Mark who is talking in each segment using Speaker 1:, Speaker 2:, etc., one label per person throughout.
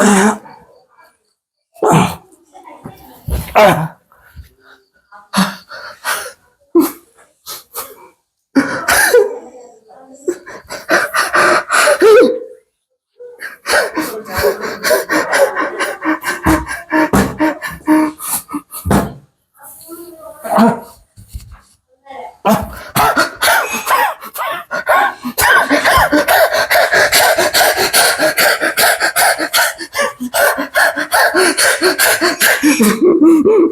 Speaker 1: 아. 아.
Speaker 2: 아.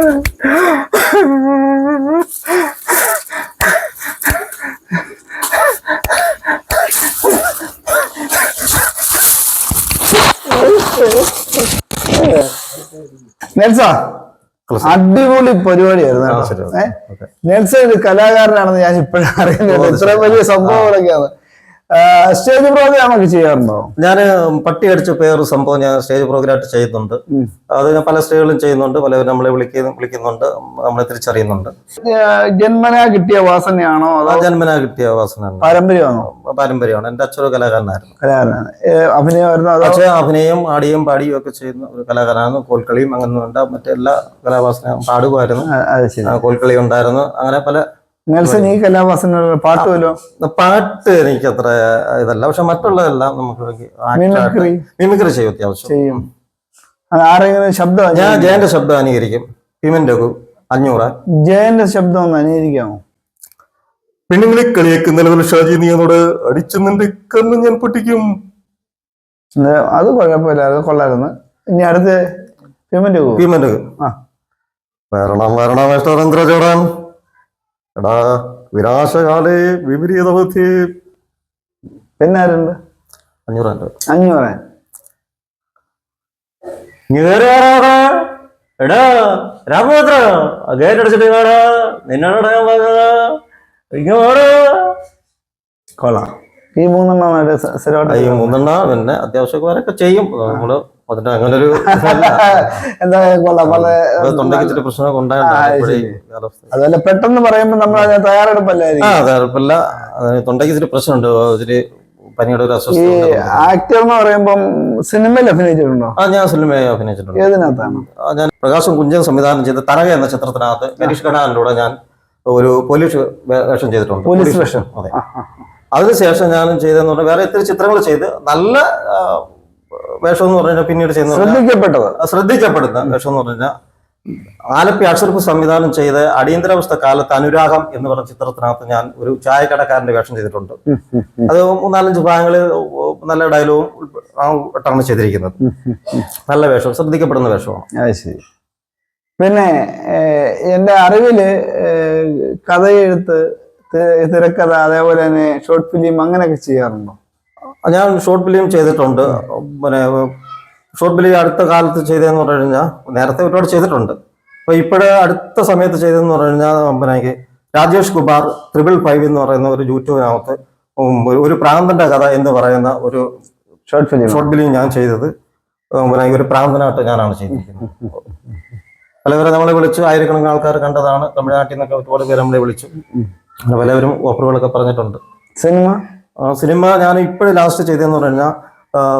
Speaker 1: Oh,
Speaker 2: നെൽസ
Speaker 1: അടിപൊളി
Speaker 2: പരിപാടിയായിരുന്നു
Speaker 1: Nelson ഒരു കലാകാരനാണെന്ന് ഞാൻ ഇപ്പോഴും അറിയുന്നത് ഇത്രയും വലിയ സംഭവങ്ങളൊക്കെയാണ്. സ്റ്റേജ് പ്രോഗ്രാം ഒക്കെ ചെയ്യാറുണ്ടോ?
Speaker 2: ഞാൻ പട്ടി അടിച്ച പേര് സംഭവം ഞാൻ സ്റ്റേജ് പ്രോഗ്രാം ആയിട്ട്
Speaker 1: ചെയ്യുന്നുണ്ട്.
Speaker 2: അത് ഞാൻ പല സ്റ്റേജുകളും ചെയ്യുന്നുണ്ട്. പലവരും നമ്മളെ വിളിക്കുന്നു വിളിക്കുന്നുണ്ട്. നമ്മളെ തിരിച്ചറിയുന്നുണ്ട്.
Speaker 1: ജന്മനാ കിട്ടിയ വാസനയാണോ അതോ
Speaker 2: ജന്മനാ കിട്ടിയ വാസന
Speaker 1: പാരമ്പര്യമാണോ?
Speaker 2: പാരമ്പര്യമാണ്. എന്റെ അച്ഛനൊരു കലാകാരനായിരുന്നു.
Speaker 1: കലാകാരനാണ്. അതോ?
Speaker 2: അച്ഛൻ അഭിനയം ആടിയും പാടിയും ഒക്കെ ചെയ്യുന്ന ഒരു കലാകാരനായിരുന്നു. കോൽക്കളിയും അങ്ങനെ വേണ്ട മറ്റെല്ലാ കലാവാസന പാടുമായിരുന്നു. കോൽക്കളി ഉണ്ടായിരുന്നു. അങ്ങനെ പല
Speaker 1: നെൽസൺ ഈ കലാവാസന പാട്ട് വല്ലോ
Speaker 2: പാട്ട് എനിക്ക് അത്ര ഇതല്ല. പക്ഷെ മറ്റുള്ളതെല്ലാം നമുക്ക്
Speaker 1: മിമിക്രി.
Speaker 2: ചെയ്യും അത്യാവശ്യം.
Speaker 1: ചെയ്യും. ആരെങ്കിലും ശബ്ദം
Speaker 2: ഞാൻ ജയന്റെ ശബ്ദം അനുകരിക്കും. ഭീമൻ രഘു അഞ്ഞൂറ്.
Speaker 1: ജയന്റെ ശബ്ദം ഒന്ന് അനുകരിക്കാമോ?
Speaker 2: പെണ്ണുങ്ങളെ കളിയാക്ക് നിലവിൽ ഷാജി നീ എന്നോട് അടിച്ചു നിന്റെ കണ്ണ് ഞാൻ പൊട്ടിക്കും.
Speaker 1: അത് കുഴപ്പമില്ല അത് കൊള്ളായിരുന്നു. ഇനി അടുത്ത്
Speaker 2: ഭീമൻ രഘു.
Speaker 1: ആ.
Speaker 2: വരണം വരണം ഇഷ്ടേന്ദ്ര ചോടാൻ എടാ വിനാശകാലേ വിപരീതബുദ്ധി.
Speaker 1: പിന്നെ ആരുണ്ട്
Speaker 2: അഞ്ഞൂറ് എന്റെ
Speaker 1: അഞ്ഞൂറ്
Speaker 2: ഇങ്ങേറാടാ എടാ രാമഭദ്ര ഗേറ്റ് അടിച്ചിട്ട് കാണാ നിന്നോട് ഞാൻ പറഞ്ഞത് ഇങ്ങോട്ട്
Speaker 1: കൊള്ളാം. ഈ
Speaker 2: ഈ മൂന്നെണ്ണ പിന്നെ അത്യാവശ്യക്കാരൊക്കെ ചെയ്യും. നമ്മൾ അതിന്റെ അങ്ങനെ ഒരു
Speaker 1: എന്താ കൊള്ളാം വളരെ
Speaker 2: തൊണ്ടയ്ക്ക് പ്രശ്നമൊക്കെ
Speaker 1: ആ,
Speaker 2: ഉണ്ടായിരുന്നു
Speaker 1: ശരി.
Speaker 2: കാലാവസ്ഥ.
Speaker 1: അതുപോലെ പെട്ടെന്ന് പറയുമ്പോൾ നമ്മൾ അതിന്
Speaker 2: തൊണ്ടയ്ക്ക് ഇച്ചിരി പ്രശ്നമുണ്ട്. ഇച്ചിരി പനിയുടെ ഒരു.
Speaker 1: ആക്ടർ എന്ന് പറയുമ്പോൾ സിനിമയിൽ അഭിനയിച്ചിട്ടുണ്ടോ?
Speaker 2: ആ ഞാൻ സിനിമയിൽ അഭിനയിച്ചിട്ടുണ്ട്.
Speaker 1: ഏതിനകത്താണ്?
Speaker 2: ഞാൻ പ്രകാശം കുഞ്ചൻ സംവിധാനം ചെയ്ത തരക എന്ന ചിത്രത്തിനകത്ത് ഗരീഷ് കൂടെ ഞാൻ ഒരു പോലീസ് വേഷം ചെയ്തിട്ടുണ്ട്.
Speaker 1: പോലീസ് വേഷം.
Speaker 2: അതെ. അതിനുശേഷം ഞാൻ ചെയ്തെന്ന് പറഞ്ഞാൽ വേറെ ഇത്തിരി ചിത്രങ്ങൾ ചെയ്ത് നല്ല വേഷം എന്ന് പറഞ്ഞാൽ പിന്നീട് ചെയ്യുന്ന
Speaker 1: ശ്രദ്ധിക്കപ്പെട്ടത്.
Speaker 2: ശ്രദ്ധിക്കപ്പെടുന്ന വേഷം എന്ന് പറഞ്ഞാൽ ആലപ്പി അഷറഫ് സംവിധാനം ചെയ്ത് അടിയന്തരാവസ്ഥ കാലത്ത് അനുരാഗം എന്ന് പറഞ്ഞ ചിത്രത്തിനകത്ത് ഞാൻ ഒരു ചായക്കടക്കാരന്റെ വേഷം ചെയ്തിട്ടുണ്ട്. അത് മൂന്നാലഞ്ച് ഭാഗങ്ങളിൽ നല്ല ഡയലോഗും ഇട്ടാണ് ചെയ്തിരിക്കുന്നത്. നല്ല വേഷം ശ്രദ്ധിക്കപ്പെടുന്ന വേഷമാണ്.
Speaker 1: പിന്നെ എന്റെ എന്റെ അറിവിൽ കഥയെഴുത്ത് തിരക്കഥ അതേപോലെ തന്നെ ഷോർട്ട് ഫിലിം അങ്ങനെയൊക്കെ ചെയ്യാറുണ്ടോ?
Speaker 2: ഞാൻ ഷോർട്ട് ഫിലിം ചെയ്തിട്ടുണ്ട്. പിന്നെ ഷോർട്ട് ഫിലിം അടുത്ത കാലത്ത് ചെയ്തതെന്ന് പറഞ്ഞു കഴിഞ്ഞാൽ നേരത്തെ ഒരുപാട് ചെയ്തിട്ടുണ്ട്. അപ്പൊ ഇപ്പോഴേ അടുത്ത സമയത്ത് ചെയ്തതെന്ന് പറഞ്ഞു കഴിഞ്ഞാൽ എനിക്ക് രാജേഷ് കുമാർ ട്രിപ്പിൾ ഫൈവ് എന്ന് പറയുന്ന ഒരു യൂട്യൂബിനകത്ത് ഒരു- പ്രാന്തന്റെ കഥ എന്ന് പറയുന്ന ഒരു
Speaker 1: ഷോർട്ട് ഫിലിം
Speaker 2: ഷോർട്ട് ഫിലിം ഞാൻ ചെയ്തത്. പിന്നെ ഒരു പ്രാന്തനായിട്ട് ഞാനാണ് ചെയ്തിരിക്കുന്നത്. പലവരെ നമ്മളെ വിളിച്ചു ആയിരക്കണക്കിന് ആൾക്കാർ കണ്ടതാണ്. തമിഴ്നാട്ടിൽ നിന്നൊക്കെ ഒരുപാട് പേര് നമ്മളെ വിളിച്ചു. പലവരും ഓഫറുകളൊക്കെ പറഞ്ഞിട്ടുണ്ട്.
Speaker 1: സിനിമ?
Speaker 2: സിനിമ ഞാൻ ഇപ്പോഴും ലാസ്റ്റ് ചെയ്തതെന്ന് പറഞ്ഞു കഴിഞ്ഞാൽ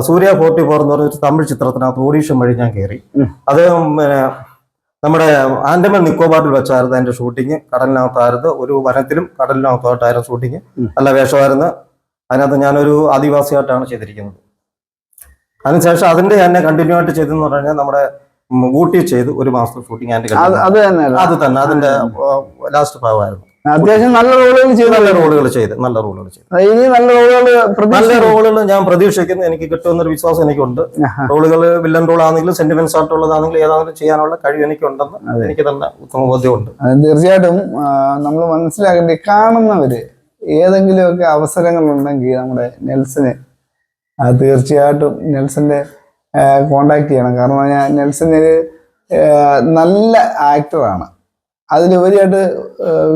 Speaker 2: സൂര്യ ഫോർട്ടി ഫോർ എന്ന് പറഞ്ഞ ഒരു തമിഴ് ചിത്രത്തിനകത്ത് ഓഡീഷൻ വഴി ഞാൻ കയറി. അത് പിന്നെ നമ്മുടെ ആൻഡമാൻ നിക്കോബാറിൽ വെച്ചായിരുന്നു അതിന്റെ ഷൂട്ടിങ് കടലിനകത്തായിരുന്നു. ഒരു വനത്തിലും കടലിനകത്തായിട്ടായിരുന്നു ഷൂട്ടിങ്. നല്ല വേഷമായിരുന്നു. അതിനകത്ത് ഞാനൊരു ആദിവാസിയായിട്ടാണ് ചെയ്തിരിക്കുന്നത്. അതിനുശേഷം അതിന്റെ തന്നെ കണ്ടിന്യൂ ആയിട്ട് ചെയ്തെന്ന് പറഞ്ഞു കഴിഞ്ഞാൽ നമ്മുടെ ഊട്ടി ചെയ്ത് ഒരു മാസത്തെ ഷൂട്ടിങ് അതിന്റെ
Speaker 1: അത്
Speaker 2: continue.
Speaker 1: അത് തന്നെ
Speaker 2: അത് തന്നെ അതിന്റെ ലാസ്റ്റ് ഭാഗമായിരുന്നു.
Speaker 1: അത്യാവശ്യം നല്ല റോളുകൾ ചെയ്തു.
Speaker 2: നല്ല റോളുകൾ ചെയ്ത് നല്ല റോളുകൾ ചെയ്ത്.
Speaker 1: ഇനി നല്ല റോളുകൾ
Speaker 2: നല്ല റോളുകൾ ഞാൻ പ്രതീക്ഷിക്കുന്നു. എനിക്ക് കിട്ടുമെന്നൊരു വിശ്വാസം എനിക്കുണ്ട്. റോളുകൾ വില്ലൻ റോൾ ആണെങ്കിലും സെന്റിമെന്റ്സ് ആയിട്ടുള്ളതാണെങ്കിലും ഏതാണെങ്കിലും ചെയ്യാനുള്ള കഴിവ് എനിക്കുണ്ടെന്ന് എനിക്ക് തന്നെ ഉത്തമ ബോധ്യമുണ്ട്.
Speaker 1: അത് തീർച്ചയായിട്ടും നമ്മൾ മനസ്സിലാക്കേണ്ടി കാണുന്നവര് ഏതെങ്കിലുമൊക്കെ അവസരങ്ങൾ ഉണ്ടെങ്കിൽ നമ്മുടെ നെൽസന് തീർച്ചയായിട്ടും നെൽസന്റെ കോണ്ടാക്ട് ചെയ്യണം. കാരണം ഞാൻ നല്ല ആക്ടറാണ് അതിലുപരിയായിട്ട്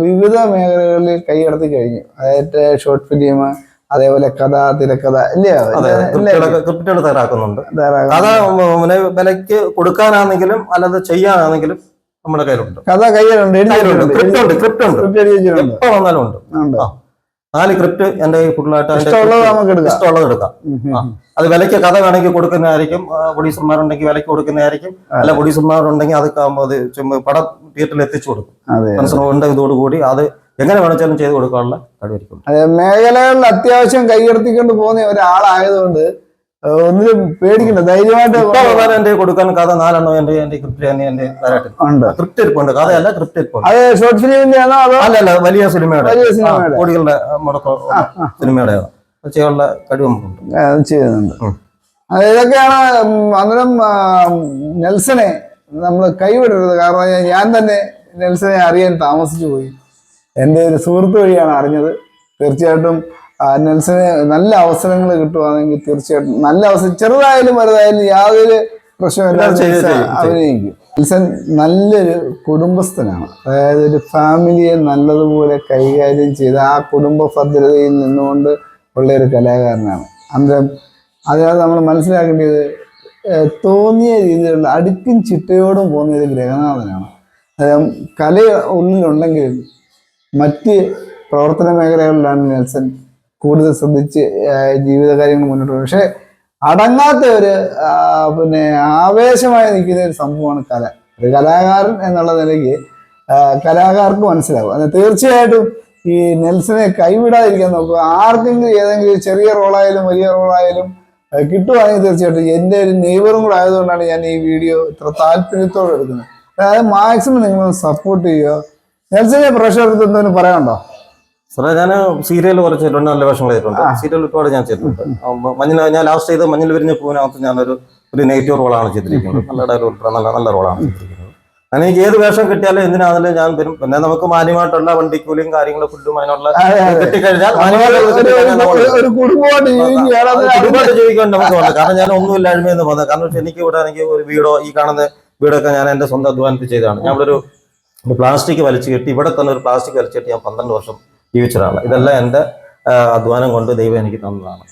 Speaker 1: വിവിധ മേഖലകളിൽ കൈയടത്തി കഴിഞ്ഞു. അതായത് ഷോർട്ട് ഫിലിം അതേപോലെ കഥ തിരക്കഥ
Speaker 2: ക്രിപ്റ്റുകൾ തയ്യാറാക്കുന്നുണ്ട്.
Speaker 1: ധാരാളം.
Speaker 2: കഥ വിലയ്ക്ക് കൊടുക്കാനാണെങ്കിലും അല്ലാതെ ചെയ്യാനാണെങ്കിലും നമ്മുടെ കയ്യിലുണ്ട്.
Speaker 1: കഥ കയ്യിലുണ്ട് എഴുതി
Speaker 2: ഉണ്ട് ഉണ്ട്
Speaker 1: സ്ക്രിപ്റ്റ് എഴുതി വെച്ചിട്ടുണ്ട്.
Speaker 2: എപ്പോ വന്നാലും ഉണ്ട്. നാല് ക്രിപ്റ്റ് എന്റെ ഫുള്ളായിട്ട്
Speaker 1: ഇഷ്ടമുള്ളത് എടുക്കാം.
Speaker 2: അത് വിലയ്ക്ക് കഥ വേണമെങ്കിൽ കൊടുക്കുന്നതായിരിക്കും പ്രൊഡ്യൂസർമാരുണ്ടെങ്കിൽ വിലയ്ക്ക് കൊടുക്കുന്നതായിരിക്കും അല്ല പ്രൊഡ്യൂസർമാരുണ്ടെങ്കിൽ അത് അത് പടം തിയേറ്ററിൽ എത്തിച്ചു കൊടുക്കും. മനസ്സിലുണ്ട് ഇതോടുകൂടി അത് എങ്ങനെ വേണമെച്ചാലും ചെയ്ത് കൊടുക്കാനുള്ള കഴിവായിരിക്കും
Speaker 1: മേഖലകളിൽ അത്യാവശ്യം കൈയടത്തിക്കൊണ്ട് പോകുന്ന ഒരാളായതുകൊണ്ട് ഒന്നിലും പേടിക്കണ്ട ധൈര്യമായിട്ട്
Speaker 2: എന്റെ കൊടുക്കാൻ കഥ നാലെണ്ണം എന്റെ എന്റെ ക്രിപ്റ്റ് തന്നെ എന്റെ തരാട്ടിൽ
Speaker 1: ഉണ്ട്.
Speaker 2: ക്രിപ്റ്റ് ഇരിപ്പുണ്ട് കഥയല്ല ക്രിപ്റ്റ് ഇരിപ്പുണ്ട്
Speaker 1: അത് ഷോർട്ട് ഫിലിമിന്റെ ആണോ അതോ
Speaker 2: അല്ല അല്ല വലിയ സിനിമയുടെ
Speaker 1: വലിയ സിനിമയുടെ
Speaker 2: കോടികളുടെ മുടക്കം സിനിമയുടെ ചെയ്യാനുള്ള കഴിവ് നമുക്കുണ്ട്.
Speaker 1: ചെയ്യുന്നുണ്ട്. ഇതൊക്കെയാണ് അന്നേരം നെൽസനെ നമ്മൾ കൈവിടരുത്. കാരണം ഞാൻ- തന്നെ നെൽസനെ അറിയാൻ താമസിച്ചു പോയി. എന്റെ ഒരു സുഹൃത്ത് വഴിയാണ് അറിഞ്ഞത്. തീർച്ചയായിട്ടും നെൽസന് നല്ല അവസരങ്ങൾ കിട്ടുവാണെങ്കിൽ തീർച്ചയായിട്ടും നല്ല അവസരം. ചെറുതായാലും വലുതായാലും യാതൊരു പ്രശ്നമില്ലാതെ. അഭിനയിക്കും. നെൽസൺ നല്ലൊരു കുടുംബസ്ഥനാണ്. അതായത് ഒരു ഫാമിലിയെ നല്ലതുപോലെ കൈകാര്യം ചെയ്ത് ആ കുടുംബ ഭദ്രതയിൽ നിന്നുകൊണ്ട് ഉള്ള ഒരു കലാകാരനാണ്. അന്നേരം അതായത് നമ്മൾ മനസ്സിലാക്കേണ്ടത് തോന്നിയ രീതിയിലുള്ള അടുക്കും ചിട്ടയോടും പോകുന്ന ഒരു ഗ്രഹനാഥനാണ്. അതായത് കല ഉള്ളിലുണ്ടെങ്കിലും മറ്റ് പ്രവർത്തന മേഖലകളിലാണ് നെൽസൺ കൂടുതൽ ശ്രദ്ധിച്ച് ജീവിത ജീവിതകാര്യങ്ങൾ മുന്നോട്ട് പോകും. പക്ഷെ അടങ്ങാത്ത ഒരു പിന്നെ ആവേശമായി നിൽക്കുന്ന ഒരു സംഭവമാണ് കല. ഒരു കലാകാരൻ എന്നുള്ള നിലയ്ക്ക് കലാകാർക്ക് മനസ്സിലാവും. അത് തീർച്ചയായിട്ടും ഈ നെൽസനെ കൈവിടാതിരിക്കാൻ നോക്കുക. ആർക്കെങ്കിലും ഏതെങ്കിലും ചെറിയ റോളായാലും വലിയ റോളായാലും കിട്ടുവാണെങ്കിൽ തീർച്ചയായിട്ടും എന്റെ ഒരു നെയ്ബറും കൂടെ ആയതുകൊണ്ടാണ് ഞാൻ ഈ വീഡിയോ ഇത്ര താല്പര്യത്തോടെ എടുക്കുന്നത്. അതായത് മാക്സിമം നിങ്ങൾ സപ്പോർട്ട് ചെയ്യുക. നെൽസനെ പ്രഷർ എന്തെങ്കിലും പറയാനുണ്ടോ?
Speaker 2: സാറേ ഞാൻ സീരിയൽ കുറച്ച് ചെയ്തിട്ടുണ്ട് നല്ല വേഷങ്ങൾ ചെയ്തിട്ടുണ്ട്. സീരിയൽ ഒരുപാട് ഞാൻ ചെയ്തിട്ടുണ്ട്. മഞ്ഞിൽ ഞാൻ ലാസ്റ്റ് ചെയ്ത് മഞ്ഞിൽ വിരിഞ്ഞ പൂവിനകത്ത് ഞാനൊരു ഒരു നെഗറ്റീവ് റോളാണ് ചെയ്തിരിക്കുന്നത്. നല്ല ഡയലോഗ് നല്ല നല്ല റോളാണ് ചെയ്തിരിക്കുന്നത്. അങ്ങനെ എനിക്ക് ഏത് വേഷം കിട്ടിയാലും എന്തിനാണെങ്കിലും ഞാൻ വരും. പിന്നെ നമുക്ക് മാന്യമായിട്ടുള്ള വണ്ടിക്കൂലിയും കാര്യങ്ങളും ഫുഡും അതിനുള്ള. കിട്ടിക്കഴിഞ്ഞാൽ
Speaker 1: കുടുംബമായിട്ട്
Speaker 2: ജീവിക്കാൻ നമുക്ക് കാരണം ഞാൻ ഒന്നും ഒന്നുമില്ലായ്മയെന്ന് പോകുന്നത് കാരണം പക്ഷെ എനിക്ക് ഇവിടെ എനിക്ക് ഒരു വീടോ ഈ കാണുന്ന വീടൊക്കെ ഞാൻ എന്റെ സ്വന്തം അധ്വാനത്തിൽ ചെയ്തതാണ്. ഞാൻ ഇവിടെ ഒരു ഒരു പ്ലാസ്റ്റിക് വലിച്ചു കെട്ടി ഇവിടെ തന്നെ ഒരു പ്ലാസ്റ്റിക് വലിച്ചു കെട്ടി ഞാൻ പന്ത്രണ്ട് വർഷം ജീവിച്ച ഒരാളാണ് ഇതെല്ലാം എന്റെ അധ്വാനം കൊണ്ട് ദൈവം എനിക്ക് തന്നതാണ്.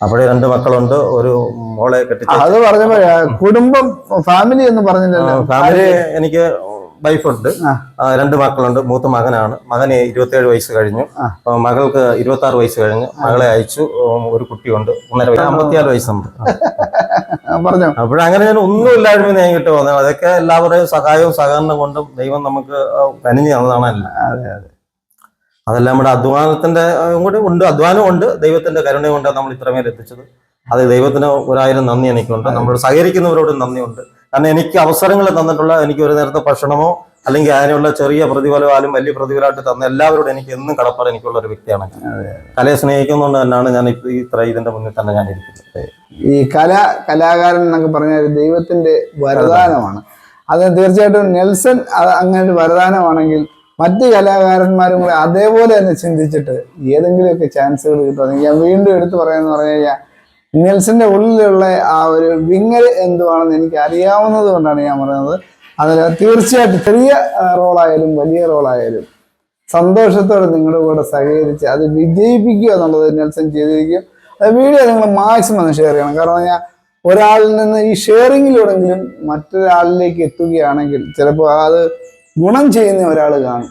Speaker 2: അപ്പോഴേ രണ്ട് മക്കളുണ്ട് ഒരു മോളെ കെട്ടി
Speaker 1: അത് പറഞ്ഞപ്പോ കുടുംബം ഫാമിലി എന്ന് പറഞ്ഞില്ലല്ലോ.
Speaker 2: ഫാമിലി എനിക്ക് വൈഫുണ്ട് രണ്ട് മക്കളുണ്ട് മൂത്ത മകനാണ്. മകന് ഇരുപത്തിയേഴ് വയസ്സ് കഴിഞ്ഞു. മകൾക്ക് ഇരുപത്തി ആറ് വയസ്സ് കഴിഞ്ഞു. മകളെ അയച്ചു ഒരു കുട്ടിയുണ്ട് ഒന്നര വയസ്സ് അമ്പത്തിയാറ് വയസ്സുണ്ട്.
Speaker 1: പറഞ്ഞു.
Speaker 2: അപ്പോഴങ്ങനെ ഞാൻ ഒന്നും ഇല്ലായ്മ ഞാൻ കിട്ടി വന്നത് അതൊക്കെ എല്ലാവരുടെയും സഹായവും സഹകരണം കൊണ്ടും ദൈവം നമുക്ക് കനിഞ്ഞു തന്നതാണല്ലോ.
Speaker 1: അതെ അതെ.
Speaker 2: അതെല്ലാം നമ്മുടെ അധ്വാനത്തിന്റെ കൂടെ ഉണ്ട് അധ്വാനം ഉണ്ട് ദൈവത്തിന്റെ കരുണ കൊണ്ട് നമ്മൾ ഇത്രമേൽ എത്തിച്ചത്. അത് ദൈവത്തിന് ഒരായിരം നന്ദി എനിക്കുണ്ട്. നമ്മളോട് സഹകരിക്കുന്നവരോട് നന്ദിയുണ്ട്. കാരണം എനിക്ക് അവസരങ്ങൾ തന്നിട്ടുള്ള എനിക്ക് ഒരു നേരത്തെ ഭക്ഷണമോ അല്ലെങ്കിൽ അതിനുള്ള ചെറിയ പ്രതിഫലമായാലും വലിയ പ്രതിഫലമായിട്ട് തന്ന എല്ലാവരോടും എനിക്ക് എന്നും കടപ്പാട് എനിക്കുള്ള ഒരു വ്യക്തിയാണ് കലയെ സ്നേഹിക്കുന്നതുകൊണ്ട് തന്നെയാണ് ഞാൻ ഇത്ര ഇതിന്റെ മുന്നിൽ തന്നെ ഞാൻ ഇരിക്കുന്നത്.
Speaker 1: ഈ കല കലാകാരൻ എന്നൊക്കെ പറഞ്ഞാൽ ദൈവത്തിന്റെ വരദാനമാണ്. അത് തീർച്ചയായിട്ടും നെൽസൺ അങ്ങനെ ഒരു വരദാനമാണെങ്കിൽ മറ്റ് കലാകാരന്മാരും കൂടെ അതേപോലെ തന്നെ ചിന്തിച്ചിട്ട് ഏതെങ്കിലുമൊക്കെ ചാൻസുകൾ കിട്ടുമെന്ന് ഞാൻ വീണ്ടും എടുത്തു പറയാന്ന് പറഞ്ഞു കഴിഞ്ഞാൽ നെൽസിന്റെ ഉള്ളിലുള്ള ആ ഒരു വിങ്ങൽ എന്തുവാണെന്ന് എനിക്ക് അറിയാവുന്നത് കൊണ്ടാണ് ഞാൻ പറയുന്നത്. അതിൽ തീർച്ചയായിട്ടും ചെറിയ റോളായാലും വലിയ റോളായാലും സന്തോഷത്തോടെ നിങ്ങളുടെ കൂടെ സഹകരിച്ച് അത് വിജയിപ്പിക്കുക എന്നുള്ളത് നെൽസൺ ചെയ്തിരിക്കും. വീഡിയോ നിങ്ങൾ മാക്സിമം ഷെയർ ചെയ്യണം. കാരണം ഞാൻ ഒരാളിൽ നിന്ന് ഈ ഷെയറിങ്ങിലൂടെങ്കിലും മറ്റൊരാളിലേക്ക് എത്തുകയാണെങ്കിൽ ചിലപ്പോൾ അത് ഗുണം ചെയ്യുന്ന ഒരാൾ കാണും.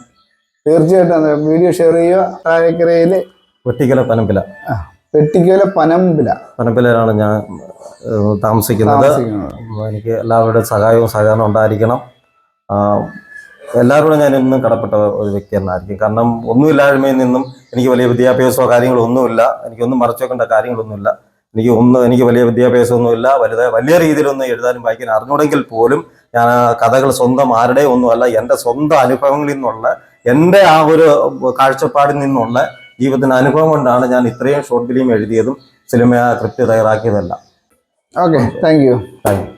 Speaker 1: തീർച്ചയായിട്ടും വീഡിയോ ഷെയർ ചെയ്യുക. താഴേക്കരയിൽ
Speaker 2: വെട്ടിക്കല പനമ്പില.
Speaker 1: വെട്ടിക്കല പനമ്പില.
Speaker 2: പനമ്പിലാണ് ഞാൻ താമസിക്കുന്നത്. എനിക്ക് എല്ലാവരുടെയും സഹായവും സഹകരണം ഉണ്ടായിരിക്കണം. എല്ലാവരോടും ഞാൻ ഇന്നും കടപ്പെട്ട ഒരു വ്യക്തി എന്നായിരിക്കും. കാരണം ഒന്നുമില്ലായ്മയിൽ നിന്നും എനിക്ക് വലിയ വിദ്യാഭ്യാസമോ കാര്യങ്ങളോ ഒന്നുമില്ല. എനിക്കൊന്നും മറച്ചു വെക്കേണ്ട കാര്യങ്ങളൊന്നുമില്ല. എനിക്ക് ഒന്ന് എനിക്ക് വലിയ വിദ്യാഭ്യാസമൊന്നുമില്ല വലുത് വലിയ രീതിയിലൊന്നും എഴുതാനും വായിക്കാനും അറിഞ്ഞൂടെങ്കിൽ പോലും ഞാൻ ആ കഥകൾ സ്വന്തം ആരുടെ ഒന്നുമല്ല എന്റെ സ്വന്തം അനുഭവങ്ങളിൽ നിന്നുള്ള എന്റെ ആ ഒരു കാഴ്ചപ്പാടിൽ നിന്നുള്ള ജീവിതത്തിന്റെ അനുഭവം കൊണ്ടാണ് ഞാൻ ഇത്രയും ഷോർട്ട് ഫിലിം എഴുതിയതും സിനിമ കൃത്യ തയ്യാറാക്കിയതല്ല.
Speaker 1: Okay thank you
Speaker 2: thank you